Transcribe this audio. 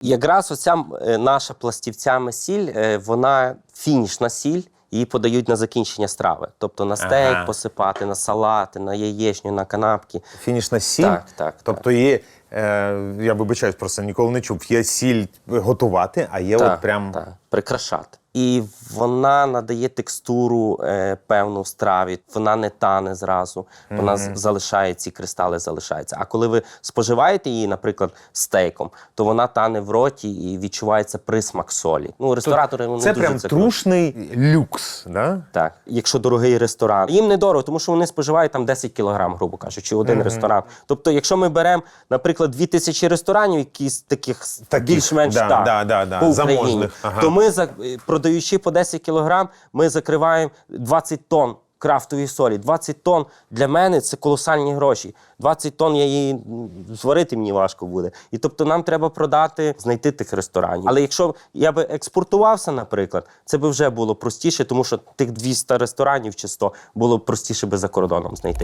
Якраз оця е, наша пластівцями сіль, е, вона фінішна сіль. Її подають на закінчення страви, тобто на стейк Ага. посипати, на салати, на яєчню, на канапки. Фінішна сіль. Так, так, Тобто є, е, я вибачаюсь, просто ніколи не чув. Є сіль готувати, а є от прям. так, прикрашати. І вона надає текстуру е, певну страві, вона не тане зразу, вона з- залишає ці кристали, залишаються. А коли ви споживаєте її, наприклад, стейком, то вона тане в роті і відчувається присмак солі. Ну, ресторатори вони Це дуже прям це трушний люкс. Да? так, якщо дорогий ресторан, їм недорого, тому що вони споживають там 10 кілограм, грубо кажучи, один ресторан. Тобто, якщо ми беремо, наприклад, 2000 ресторанів, якісь таких, Таких, більш-менш да, так, да, да, да, по Україні, заможних, ага. то ми за- е, продаючи по 10 кілограм, ми закриваємо 20 тонн. Крафтової солі, 20 тонн для мене це колосальні гроші. 20 тонн я її зварити мені важко буде. І тобто нам треба продати, знайти тих ресторанів. Але якщо я би експортувався, наприклад, це би вже було простіше, тому що тих 200 ресторанів чи 100 було б простіше би за кордоном знайти.